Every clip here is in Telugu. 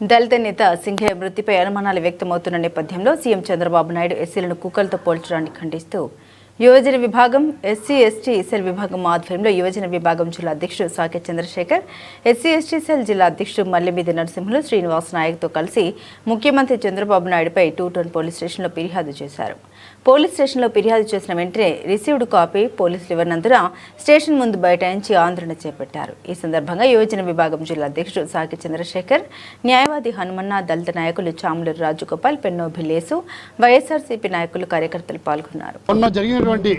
దళిత నేత సింఘయ్య మృతిపై అనుమానాలు వ్యక్తమవుతున్న నేపథ్యంలో సీఎం చంద్రబాబు నాయుడు ఎస్సీలను కుక్కలతో పోల్చడాన్ని ఖండిస్తూ యువజన విభాగం ఎస్సీ ఎస్టీ సెల్ విభాగం ఆధ్వర్యంలో యువజన విభాగం జిల్లా అధ్యక్షుడు Sake Chandrasekhar SC ST cell జిల్లా అధ్యక్షుడు మల్లిమిది నరసింహులు శ్రీనివాస్ నాయక్తో కలిసి ముఖ్యమంత్రి చంద్రబాబు నాయుడుపై టూ టౌన్ పోలీస్ స్టేషన్లో ఫిర్యాదు చేశారు. పోలీస్ స్టేషన్లో ఫిర్యాదు చేసిన వెంటనే రిసీవ్డ్ కాపీ పోలీసులు ఇవ్వనందున స్టేషన్ ముందు బైఠాయించి ఆందోళన చేపట్టారు. ఈ సందర్భంగా యువజన విభాగం జిల్లా అధ్యక్షుడు సాకి చంద్రశేఖర్ న్యాయవాది హనుమన్న దళిత నాయకులు చాములూరు రాజగోపాల్ పెన్నో భిల్లేసు వైఎస్ఆర్సీపీ నాయకులు కార్యకర్తలు పాల్గొన్నారు. మొన్న జరిగినటువంటి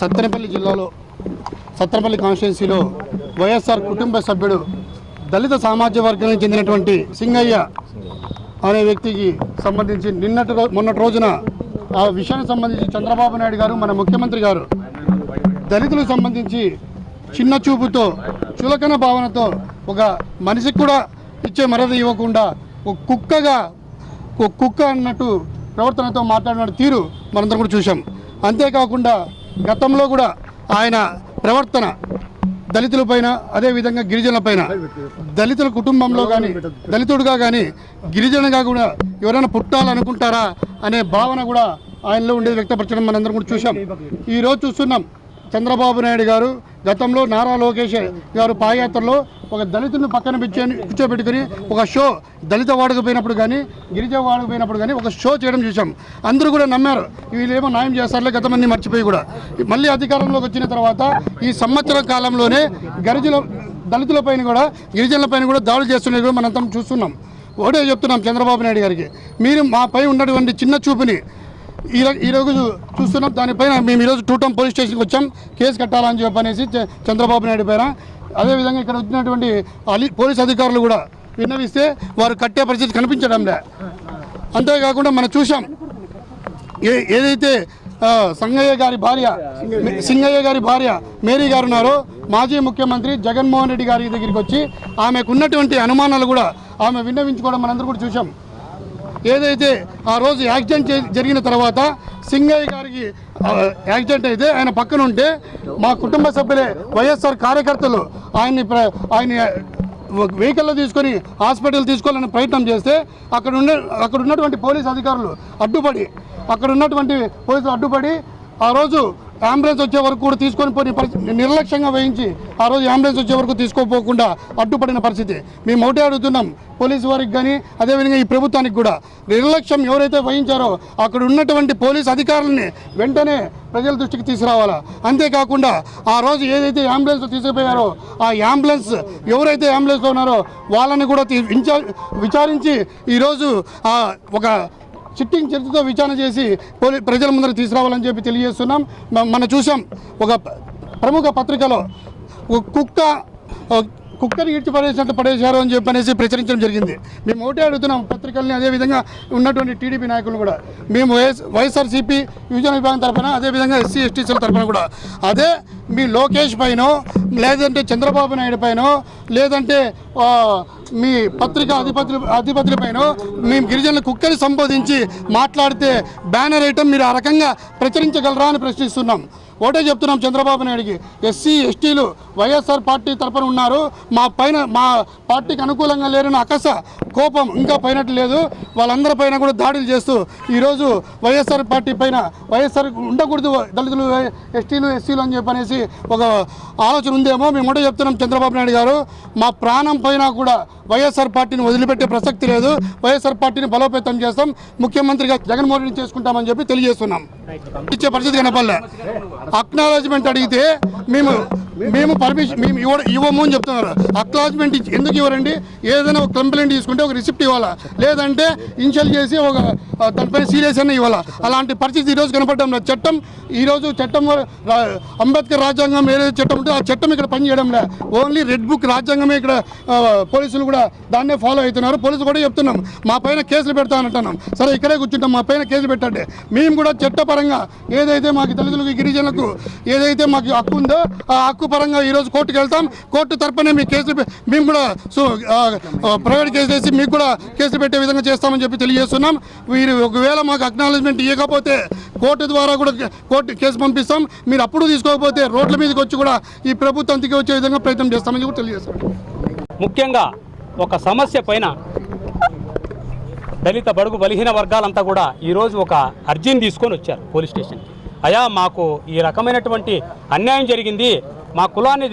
సత్తెనపల్లి జిల్లాలో సత్తెనపల్లి కాన్స్టిట్యున్సీలో వైఎస్ఆర్ కుటుంబ సభ్యుడు దళిత సామాజిక వర్గానికి చెందినటువంటి సింగయ్య అనే వ్యక్తికి సంబంధించి నిన్నటి మొన్నటి రోజున ఆ విషయానికి సంబంధించి చంద్రబాబు నాయుడు గారు మన ముఖ్యమంత్రి గారు దళితులకు సంబంధించి చిన్న చూపుతో చులకన భావనతో ఒక మనిషికి కూడా ఇచ్చే మరద ఇవ్వకుండా ఒక కుక్కగా ఒక కుక్క అన్నట్టు ప్రవర్తనతో మాట్లాడిన తీరు మనందరం కూడా చూసాం అంతేకాకుండా గతంలో కూడా ఆయన ప్రవర్తన దళితుల పైన అదేవిధంగా గిరిజనుల పైన దళితుల కుటుంబంలో కానీ దళితుడుగా కానీ గిరిజనుగా కూడా ఎవరైనా పుట్టాలనుకుంటారా అనే భావన కూడా ఆయనలో ఉండేది వ్యక్తపరచడం మనందరం కూడా చూసాం ఈరోజు చూస్తున్నాం. చంద్రబాబు నాయుడు గారు గతంలో నారా లోకేష్ గారు పాదయాత్రలో ఒక దళితుని పక్కన పెట్టి కూర్చోబెట్టుకుని ఒక షో దళిత వాడకు పోయినప్పుడు కానీ గిరిజ వాడకు పోయినప్పుడు కానీ ఒక షో చేయడం చూసాం అందరూ కూడా నమ్మారు. వీళ్ళేమో న్యాయం చేస్తారులే గతమంది మర్చిపోయి కూడా. మళ్ళీ అధికారంలోకి వచ్చిన తర్వాత ఈ సంవత్సర కాలంలోనే గరిజుల దళితులపైన కూడా గిరిజనులపైన కూడా దాడులు చేస్తున్నది కూడా మనంతా చూస్తున్నాం. ఒకటే చెప్తున్నాం చంద్రబాబు నాయుడు గారికి. మీరు మాపై ఉన్నటువంటి చిన్న చూపుని ఈ ఈరోజు ఈ రోజు చూస్తున్నాం. దానిపైన మేము ఈరోజు టూటం పోలీస్ స్టేషన్కి వచ్చాం. కేసు కట్టాలని చెప్పనేసి చంద్రబాబు నాయుడు పైన అదేవిధంగా ఇక్కడ వచ్చినటువంటి పోలీస్ అధికారులు కూడా విన్నవిస్తే వారు కట్టే పరిస్థితి కనిపించడంలే అంతేకాకుండా మనం చూసాం ఏ ఏదైతే సంగయ్య గారి భార్య సింగయ్య గారి భార్య మేరీ గారు ఉన్నారో మాజీ ముఖ్యమంత్రి జగన్మోహన్ రెడ్డి గారి దగ్గరికి వచ్చి ఆమెకు ఉన్నటువంటి అనుమానాలు కూడా ఆమె విన్నవించుకోవడం మనందరూ కూడా చూసాం ఏదైతే ఆ రోజు యాక్సిడెంట్ జరిగిన తర్వాత సింగయ్య గారికి యాక్సిడెంట్ అయితే ఆయన పక్కన ఉంటే మా కుటుంబ సభ్యులే వైఎస్ఆర్ కార్యకర్తలు ఆయన్ని ప్ర- ఆయన్ని వెహికల్లో తీసుకొని హాస్పిటల్ తీసుకోవాలని ప్రయత్నం చేస్తే అక్కడ ఉన్న అక్కడ ఉన్నటువంటి పోలీస్ అధికారులు అడ్డుపడి అక్కడ ఉన్నటువంటి పోలీసులు అడ్డుపడి ఆ రోజు అంబులెన్స్ వచ్చే వరకు కూడా తీసుకొని పోయిన పరిస్థితి నిర్లక్ష్యంగా వహించి ఆ రోజు అంబులెన్స్ వచ్చే వరకు తీసుకోపోకుండా అడ్డుపడిన పరిస్థితి. మేము ఒకటే అడుగుతున్నాం పోలీసు వారికి కానీ అదేవిధంగా ఈ ప్రభుత్వానికి కూడా. నిర్లక్ష్యం ఎవరైతే వహించారో అక్కడ ఉన్నటువంటి పోలీస్ అధికారులని వెంటనే ప్రజల దృష్టికి తీసుకురావాలా? అంతేకాకుండా ఆ రోజు ఏదైతే అంబులెన్స్ తీసుకుపోయారో ఆ అంబులెన్స్ ఎవరైతే అంబులెన్స్లో ఉన్నారో వాళ్ళని కూడా తీ- వించా- విచారించి ఈరోజు ఆ ఒక సిట్టింగ్ చర్చతో విచారణ చేసి పోలీ ప్రజల ముందర తీసుకురావాలని చెప్పి తెలియజేస్తున్నాం. మనం చూసాం ఒక ప్రముఖ పత్రికలో ఒక కుక్క కుక్కని ఇడ్చి పడేసినట్టు పడేశారు అని చెప్పి అనేసి ప్రచురించడం జరిగింది. మేము ఒకటే అడుగుతున్నాం పత్రికల్ని అదేవిధంగా ఉన్నటువంటి టీడీపీ నాయకులు కూడా. మేము వైఎస్ వైఎస్ఆర్సీపీ యువజన విభాగం తరఫున అదేవిధంగా ఎస్సీ ఎస్టీసీల తరఫున కూడా. అదే మీ లోకేష్ పైన లేదంటే చంద్రబాబు నాయుడు పైన లేదంటే మీ పత్రిక అధిపతులు అధిపతుల పైన మేము గిరిజనుల కుక్కని సంబోధించి మాట్లాడితే బ్యానర్ ఐటమ్ మీరు ఆ రకంగా ప్రచురించగలరా అని ప్రశ్నిస్తున్నాం. ఒకటే చెప్తున్నాం చంద్రబాబు నాయుడికి. ఎస్సీ ఎస్టీలు వైఎస్ఆర్ పార్టీ తరపున ఉన్నారు. మా పైన మా పార్టీకి అనుకూలంగా లేరని అకస కోపం ఇంకా పైనట్టు లేదు. వాళ్ళందరి పైన కూడా దాడులు చేస్తూ ఈరోజు వైఎస్ఆర్ పార్టీ పైన వైఎస్ఆర్ ఉండకూడదు దళితులు ఎస్టీలు ఎస్సీలు అని చెప్పనేసి ఒక ఆలోచన ఉందేమో. మేము ఒకటే చెప్తున్నాం చంద్రబాబు నాయుడు గారు. మా ప్రాణం పైన కూడా వైఎస్ఆర్ పార్టీని వదిలిపెట్టే ప్రసక్తి లేదు. వైఎస్ఆర్ పార్టీని బలోపేతం చేస్తాం. ముఖ్యమంత్రిగా జగన్మోహన్ రెడ్డి చేసుకుంటామని చెప్పి తెలియజేస్తున్నాం. ఇచ్చే పరిస్థితి కనపల్లే అక్నాలజ్మెంట్ అడిగితే మేము మేము పర్మిషన్ మేము ఇవ్వ ఇవ్వము అని చెప్తున్నారు. అక్నాలజ్మెంట్ ఇచ్చి- ఎందుకు ఇవ్వరండి? ఏదైనా ఒక కంప్లైంట్ తీసుకుంటే ఒక రిసిప్ట్ ఇవ్వాలా? లేదంటే ఇన్షియల్ చేసి ఒక దానిపైన సీరియస్ అన్న ఇవ్వాలా? అలాంటి పరిస్థితి ఈరోజు కనపడడం లేదు. చట్టం ఈరోజు చట్టం అంబేద్కర్ రాజ్యాంగం ఏదైతే చట్టం ఉంటే ఆ చట్టం ఇక్కడ పనిచేయడం లే ఓన్లీ రెడ్ బుక్ రాజ్యాంగమే ఇక్కడ పోలీసులు కూడా దాన్నే ఫాలో అవుతున్నారు. పోలీసులు కూడా చెప్తున్నాం. మా పైన కేసులు పెడతానంటున్నాం సరే ఇక్కడే కూర్చుంటాం. మా పైన కేసులు పెట్టండి. మేము కూడా చట్టపరంగా ఏదైతే మాకు దళితులకు గిరిజనులకు ఏదైతే మాకు హక్కు ఉందో ఆ హక్కు పరంగా ఈరోజు కోర్టుకు వెళ్తాం. కోర్టు తరపునే మీ కేసులు మేము కూడా సో ప్రైవేట్ కేసు వేసి మీకు కూడా కేసులు పెట్టే విధంగా చేస్తామని చెప్పి తెలియజేస్తున్నాం. వీరు ఒకవేళ మాకు అక్నాలజ్మెంట్ ఇవ్వకపోతే కోర్టు ద్వారా కూడా కోర్టు కేసు పంపిస్తాం. మీరు అప్పుడు తీసుకోకపోతే రోడ్ల మీదకి వచ్చి కూడా ఈ ప్రభుత్వం దిగి వచ్చే విధంగా ప్రయత్నం చేస్తామని కూడా తెలియజేస్తాం ముఖ్యంగా ఒక సమస్య పైన దళిత బడుగు బలహీన వర్గాలంతా కూడా ఈరోజు ఒక అర్జీని తీసుకొని వచ్చారు పోలీస్ స్టేషన్కి. అయా మాకు ఈ రకమైనటువంటి అన్యాయం జరిగింది. మా కులాన్ని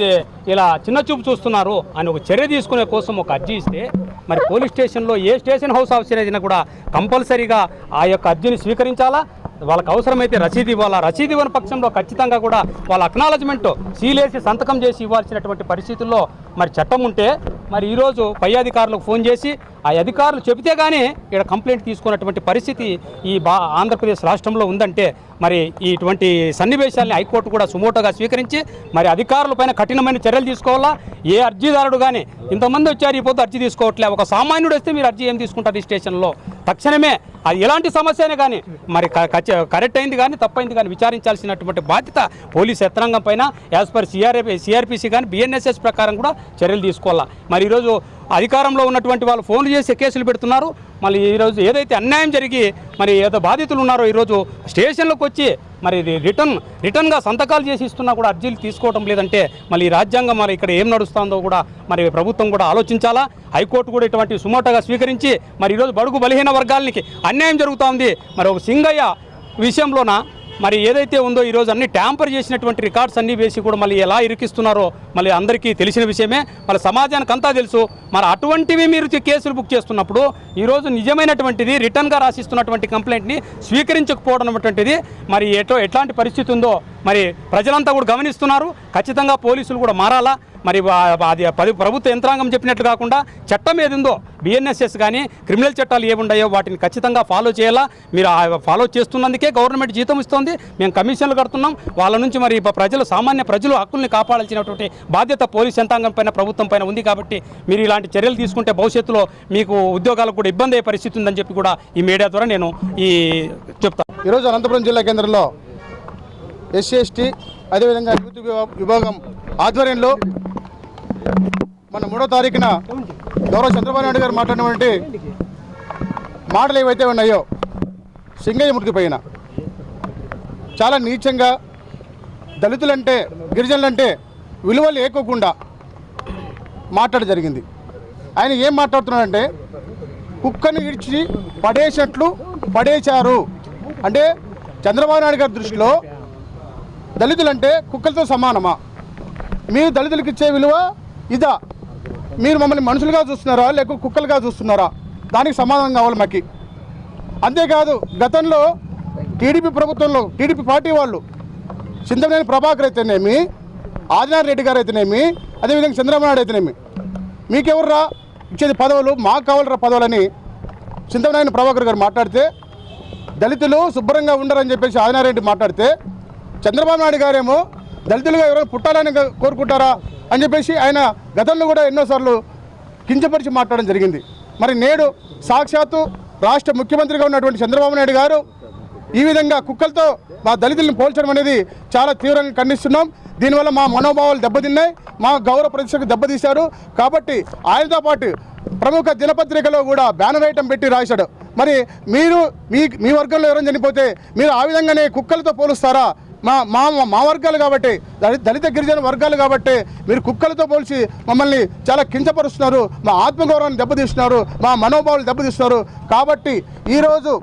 ఇలా చిన్న చూపు చూస్తున్నారు అని ఒక చర్య తీసుకునే కోసం ఒక అర్జీ ఇస్తే మరి పోలీస్ స్టేషన్లో ఏ స్టేషన్ హౌస్ ఆఫీసర్ అయినా కూడా కంపల్సరీగా ఆ యొక్క అర్జీని స్వీకరించాలా? వాళ్ళకి అవసరమైతే రసీదు ఇవ్వాలా? రసీదు ఇవ్వని పక్షంలో ఖచ్చితంగా కూడా వాళ్ళ అక్నాలజ్మెంట్ సీలేసి సంతకం చేసి ఇవ్వాల్సినటువంటి పరిస్థితుల్లో మరి చట్టం ఉంటే మరి ఈరోజు పై అధికారులకు ఫోన్ చేసి ఆ అధికారులు చెబితే కానీ ఇక్కడ కంప్లైంట్ తీసుకున్నటువంటి పరిస్థితి ఈ బా ఆంధ్రప్రదేశ్ రాష్ట్రంలో ఉందంటే మరి ఇటువంటి సన్నివేశాలని హైకోర్టు కూడా సుమోటోగా స్వీకరించి మరి అధికారుల పైన కఠినమైన చర్యలు తీసుకోవాలా? ఏ అర్జీదారుడు కానీ ఇంతమంది వచ్చారు ఈ పొద్దు అర్జీ తీసుకోవట్లే. ఒక సామాన్యుడు వస్తే మీరు అర్జీ ఏం తీసుకుంటారు ఈ స్టేషన్లో? తక్షణమే అది ఎలాంటి సమస్య అయినా కానీ మరి క- కరెక్ట్ అయింది కానీ తప్పైంది కానీ విచారించాల్సినటువంటి బాధ్యత పోలీస్ యంత్రాంగం పైన యాజ్ పర్ సిఆర్ఏ సిఆర్పిసి కానీ బిఎన్ఎస్ఎస్ ప్రకారం కూడా చర్యలు తీసుకోవాలా. మరి ఈరోజు అధికారంలో ఉన్నటువంటి వాళ్ళు ఫోన్లు చేసి కేసులు పెడుతున్నారు. మళ్ళీ ఈరోజు ఏదైతే అన్యాయం జరిగి మరి ఏదో బాధితులు ఉన్నారో ఈరోజు స్టేషన్లకు వచ్చి మరి ఇది రిటర్న్ రిటర్న్గా సంతకాలు చేసి ఇస్తున్నా కూడా అర్జీలు తీసుకోవడం లేదంటే మళ్ళీ ఈ రాజ్యాంగం మరి ఇక్కడ ఏం నడుస్తుందో కూడా మరి ప్రభుత్వం కూడా ఆలోచించాలా? హైకోర్టు కూడా ఇటువంటి సుమోటగా స్వీకరించి మరి ఈరోజు బడుగు బలహీన వర్గాలకి అన్యాయం జరుగుతోంది మరి ఒక సింగయ్య విషయంలోన? మరి ఏదైతే ఉందో ఈరోజు అన్ని ట్యాంపర్ చేసినటువంటి రికార్డ్స్ అన్నీ వేసి కూడా మళ్ళీ ఎలా ఇరికిస్తున్నారో మళ్ళీ అందరికీ తెలిసిన విషయమే. మళ్ళీ సమాజానికి అంతా తెలుసు. మరి అటువంటివి మీరు కేసులు బుక్ చేస్తున్నప్పుడు ఈరోజు నిజమైనటువంటిది రిటర్న్గా రాసిస్తున్నటువంటి కంప్లైంట్ని స్వీకరించకపోవడం అటువంటిది. మరి ఎటో ఎట్లాంటి పరిస్థితి ఉందో మరి ప్రజలంతా కూడా గమనిస్తున్నారు. ఖచ్చితంగా పోలీసులు కూడా మారాలా. మరి అది పది ప్రభుత్వ యంత్రాంగం చెప్పినట్లు కాకుండా చట్టం ఏది ఉందో బిఎన్ఎస్ఎస్ కానీ క్రిమినల్ చట్టాలు ఏముండాయో వాటిని ఖచ్చితంగా ఫాలో చేయాలా. మీరు ఫాలో చేస్తున్నందుకే గవర్నమెంట్ జీతం ఇస్తుంది. మేము కమిషన్లు కడుతున్నాం. వాళ్ళ నుంచి మరి ప్రజలు సామాన్య ప్రజలు హక్కుల్ని కాపాడాల్సినటువంటి బాధ్యత పోలీస్ యంత్రాంగం పైన ప్రభుత్వం పైన ఉంది కాబట్టి మీరు ఇలాంటి చర్యలు తీసుకుంటే భవిష్యత్తులో మీకు ఉద్యోగాలకు కూడా ఇబ్బంది అయ్యే పరిస్థితి ఉందని చెప్పి కూడా ఈ మీడియా ద్వారా నేను ఈ చెప్తాను ఈరోజు అనంతపురం జిల్లా కేంద్రంలో ఎస్సీ ఎస్టీ అదేవిధంగా యూత్ విభాగం ఆధ్వర్యంలో మన మూడో తారీఖున గౌరవ చంద్రబాబు నాయుడు గారు మాట్లాడినటువంటి మాటలు ఏవైతే ఉన్నాయో సింగయ్య మృతి పైన చాలా నీచంగా దళితులంటే గిరిజనులంటే విలువలు లేకోకుండా మాట్లాడ జరిగింది. ఆయన ఏం మాట్లాడుతున్నాడంటే కుక్కను ఇడిచి పడేసినట్లు పడేశారు. అంటే చంద్రబాబు నాయుడు గారి దృష్టిలో దళితులంటే కుక్కలతో సమానమా? మీరు దళితులకు ఇచ్చే విలువ ఇదా? మీరు మమ్మల్ని మనుషులుగా చూస్తున్నారా లేక కుక్కలుగా చూస్తున్నారా? దానికి సమాధానం కావాలి మాకి. అంతేకాదు గతంలో టీడీపీ ప్రభుత్వంలో టీడీపీ పార్టీ వాళ్ళు చింతమనేని ప్రభాకర్ అయితేనేమి ఆదినారాయణ రెడ్డి గారు అయితేనేమి అదేవిధంగా చంద్రబాబు నాయుడు అయితేనేమి. మీకెవర్రా? ఇచ్చేది పదవులు మాకు కావాలరా పదవులని? చింతమనాయన ప్రభాకర్ గారు మాట్లాడితే దళితులు శుభ్రంగా ఉండరని చెప్పేసి ఆదినారెడ్డి రెడ్డి మాట్లాడితే చంద్రబాబు నాయుడు గారేమో దళితులుగా ఎవరైనా పుట్టాలని కోరుకుంటారా అని చెప్పేసి ఆయన గతంలో కూడా ఎన్నోసార్లు కించపరిచి మాట్లాడడం జరిగింది. మరి నేడు సాక్షాత్తు రాష్ట్ర ముఖ్యమంత్రిగా ఉన్నటువంటి చంద్రబాబు నాయుడు గారు ఈ విధంగా కుక్కలతో మా దళితులను పోల్చడం అనేది చాలా తీవ్రంగా ఖండిస్తున్నాం. దీనివల్ల మా మనోభావాలు దెబ్బతిన్నాయి మా గౌరవ ప్రతిష్టకు దెబ్బతీశారు. కాబట్టి ఆయనతో పాటు ప్రముఖ దినపత్రికలో కూడా బ్యానర్ ఐటమ్ పెట్టి రాశాడు. మరి మీరు మీ మీ వర్గంలో ఎవరైనా చనిపోతే మీరు ఆ విధంగానే కుక్కలతో పోలుస్తారా? మా మా మా వర్గాలు కాబట్టి దళిత గిరిజన వర్గాలు కాబట్టి మీరు కుక్కలతో పోల్చి మమ్మల్ని చాలా కించపరుస్తున్నారు. మా ఆత్మగౌరవాన్ని దెబ్బతీస్తున్నారు మా మనోభావాలు దెబ్బతీస్తున్నారు. కాబట్టి ఈరోజు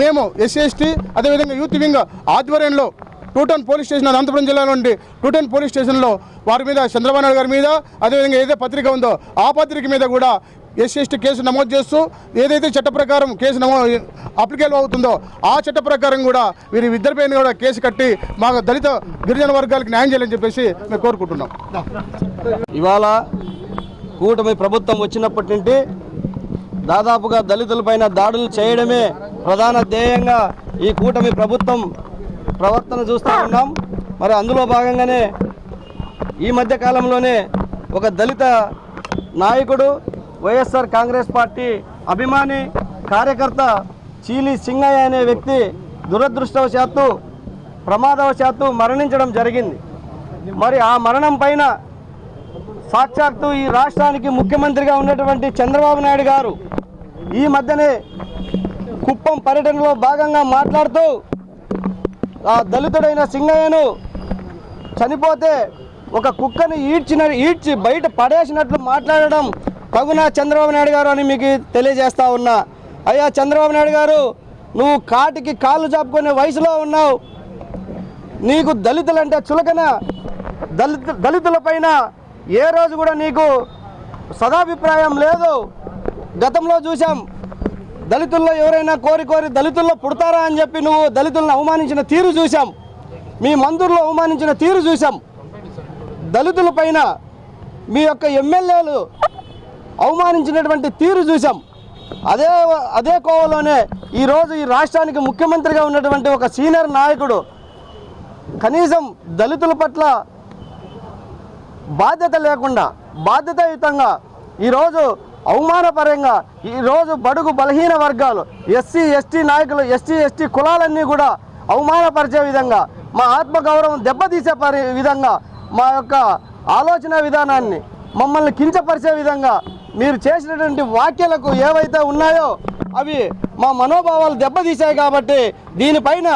మేము ఎస్సీ ఎస్టీ అదేవిధంగా యూత్ వింగ్ ఆధ్వర్యంలో టూటన్ పోలీస్ స్టేషన్ అనంతపురం జిల్లా నుండి టూటన్ పోలీస్ స్టేషన్లో వారి మీద చంద్రబాబు నాయుడు గారి మీద అదేవిధంగా ఏదైతే పత్రిక ఉందో ఆ పత్రిక మీద కూడా ఎస్సీ ఎస్టీ కేసు నమోదు చేస్తూ ఏదైతే చట్ట ప్రకారం కేసు నమో అప్లికేబుల్ అవుతుందో ఆ చట్ట ప్రకారం కూడా వీరి ఇద్దరిపైన కూడా కేసు కట్టి మాకు దళిత గిరిజన వర్గాలకు న్యాయం చేయాలని చెప్పేసి మేము కోరుకుంటున్నాం. ఇవాళ కూటమి ప్రభుత్వం వచ్చినప్పటి నుండి దాదాపుగా దళితులపైన దాడులు చేయడమే ప్రధాన ధ్యేయంగా ఈ కూటమి ప్రభుత్వం ప్రవర్తన చూస్తూ ఉన్నాం. మరి అందులో భాగంగానే ఈ మధ్య కాలంలోనే ఒక దళిత నాయకుడు వైఎస్ఆర్ కాంగ్రెస్ పార్టీ అభిమాని కార్యకర్త చీలి సింగయ్య అనే వ్యక్తి దురదృష్టవశాత్తు ప్రమాదవశాత్తు మరణించడం జరిగింది. మరి ఆ మరణం పైన సాక్షాత్తు ఈ రాష్ట్రానికి ముఖ్యమంత్రిగా ఉన్నటువంటి చంద్రబాబు నాయుడు గారు ఈ మధ్యనే కుప్పం పర్యటనలో భాగంగా మాట్లాడుతూ ఆ దళితుడైన సింగయ్యను చనిపోతే ఒక కుక్కని ఈడ్చిన ఈడ్చి బయట పడేసినట్లు మాట్లాడడం తగునా చంద్రబాబు నాయుడు గారు అని మీకు తెలియజేస్తా ఉన్నా. అయ్యా చంద్రబాబు నాయుడు గారు నువ్వు కాటికి కాళ్ళు చాపుకునే వయసులో ఉన్నావు. నీకు దళితులంటే చులకన. దళిత దళితుల పైన ఏ రోజు కూడా నీకు సదాభిప్రాయం లేదు. గతంలో చూసాం దళితుల్లో ఎవరైనా కోరి కోరి దళితుల్లో పుడతారా అని చెప్పి నువ్వు దళితులను అవమానించిన తీరు చూసాం మీ మందుల్లో అవమానించిన తీరు చూసాం దళితుల పైన మీ యొక్క ఎమ్మెల్యేలు అవమానించినటువంటి తీరు చూసాం అదే అదే కోవలోనే ఈరోజు ఈ రాష్ట్రానికి ముఖ్యమంత్రిగా ఉన్నటువంటి ఒక సీనియర్ నాయకుడు కనీసం దళితుల పట్ల బాధ్యత లేకుండా బాధ్యతాయుతంగా ఈరోజు అవమానపరంగా ఈరోజు బడుగు బలహీన వర్గాలు ఎస్సీ ఎస్టీ నాయకులు ఎస్టీ ఎస్టీ కులాలన్నీ కూడా అవమానపరిచే విధంగా మా ఆత్మగౌరవం దెబ్బతీసే పరి విధంగా మా యొక్క ఆలోచన విధానాన్ని మమ్మల్ని కించపరిచే విధంగా మీరు చేసినటువంటి వ్యాఖ్యలకు ఏవైతే ఉన్నాయో అవి మా మనోభావాలు దెబ్బతీశాయి కాబట్టి దీనిపైన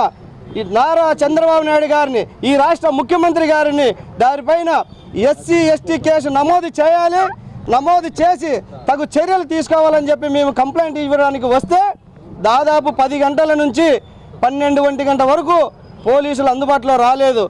నారా చంద్రబాబు నాయుడు గారిని ఈ రాష్ట్ర ముఖ్యమంత్రి గారిని దానిపైన ఎస్సీ ఎస్టీ కేసు నమోదు చేయాలి. నమోదు చేసి తగు చర్యలు తీసుకోవాలని చెప్పి మేము కంప్లైంట్ ఇవ్వడానికి వస్తే దాదాపు పది గంటల నుంచి పన్నెండు ఒంటి గంట వరకు పోలీసులు అందుబాటులో రాలేదు.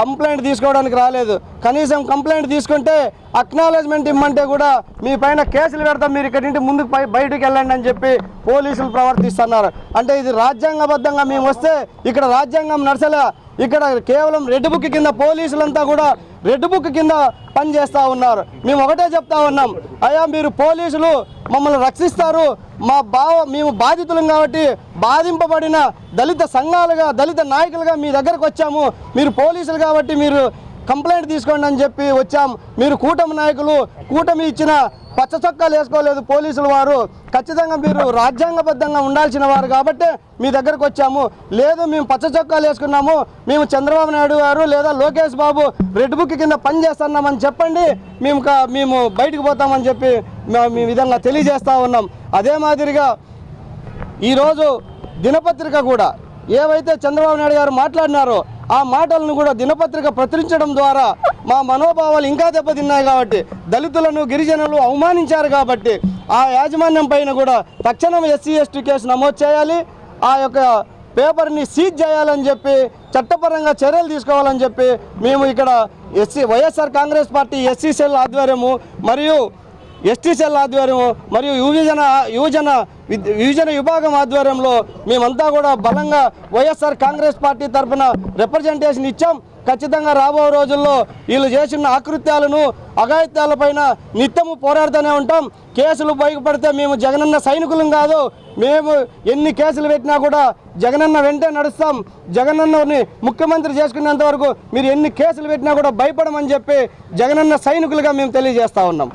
కంప్లైంట్ తీసుకోవడానికి రాలేదు. కనీసం కంప్లైంట్ తీసుకుంటే అక్నాలజ్మెంట్ ఇమ్మంటే కూడా మీ పైన కేసులు పెడతాం మీరు ఇక్కడి నుండి ముందుకు పై బయటికి వెళ్ళండి అని చెప్పి పోలీసులు ప్రవర్తిస్తున్నారు. అంటే ఇది రాజ్యాంగబద్ధంగా మేము వస్తే ఇక్కడ రాజ్యాంగం నడచలే ఇక్కడ కేవలం రెడ్ బుక్ కింద పోలీసులంతా కూడా రెడ్ బుక్ కింద పనిచేస్తూ ఉన్నారు. మేము ఒకటే చెప్తా ఉన్నాం అయ్యా మీరు పోలీసులు మమ్మల్ని రక్షిస్తారు. మా బావ మేము బాధితులం కాబట్టి బాధింపబడిన దళిత సంఘాలుగా దళిత నాయకులుగా మీ దగ్గరకు వచ్చాము. మీరు పోలీసులు కాబట్టి మీరు కంప్లైంట్ తీసుకోండి అని చెప్పి వచ్చాం. మీరు కూటమి నాయకులు కూటమి ఇచ్చిన పచ్చ చొక్కాలు వేసుకోలేదు పోలీసులు వారు. ఖచ్చితంగా మీరు రాజ్యాంగబద్ధంగా ఉండాల్సిన వారు కాబట్టి మీ దగ్గరకు వచ్చాము. లేదు మేము పచ్చ చొక్కాలు వేసుకున్నాము. మేము చంద్రబాబు నాయుడు గారు లేదా లోకేష్ బాబు రెడ్ బుక్ కింద పని చేస్తున్నామని చెప్పండి. మేము మేము బయటకు పోతామని చెప్పి మేము ఈ విధంగా తెలియజేస్తూ ఉన్నాం. అదే మాదిరిగా ఈరోజు దినపత్రిక కూడా ఏవైతే చంద్రబాబు నాయుడు గారు మాట్లాడినారో ఆ మాటలను కూడా దినపత్రిక ప్రచురించడం ద్వారా మా మనోభావాలు ఇంకా దెబ్బతిన్నాయి కాబట్టి దళితులను గిరిజనులు అవమానించారు కాబట్టి ఆ యాజమాన్యం పైన కూడా తక్షణం ఎస్సీ ఎస్టీ కేసు నమోదు చేయాలి. ఆ యొక్క పేపర్ని సీజ్ చేయాలని చెప్పి చట్టపరంగా చర్యలు తీసుకోవాలని చెప్పి మేము ఇక్కడ SC YSR Congress party SC cell ఆధ్వర్యము మరియు ఎస్టీ సెల్ ఆధ్వర్యం మరియు యువజన యువజన యువజన విభాగం ఆధ్వర్యంలో మేమంతా కూడా బలంగా వైఎస్ఆర్ కాంగ్రెస్ పార్టీ తరఫున రిప్రజెంటేషన్ ఇచ్చాం. ఖచ్చితంగా రాబో రోజుల్లో వీళ్ళు చేసిన ఆకృత్యాలను అఘాయిత్యాలపైన నిత్యము పోరాడుతూనే ఉంటాం. కేసులు బయటపడితే మేము జగనన్న సైనికులం కాదు. మేము ఎన్ని కేసులు పెట్టినా కూడా జగనన్న వెంటే నడుస్తాం. జగనన్నని ముఖ్యమంత్రి చేసుకునేంత వరకు మీరు ఎన్ని కేసులు పెట్టినా కూడా భయపడమని చెప్పి జగనన్న సైనికులుగా మేము తెలియజేస్తా ఉన్నాం.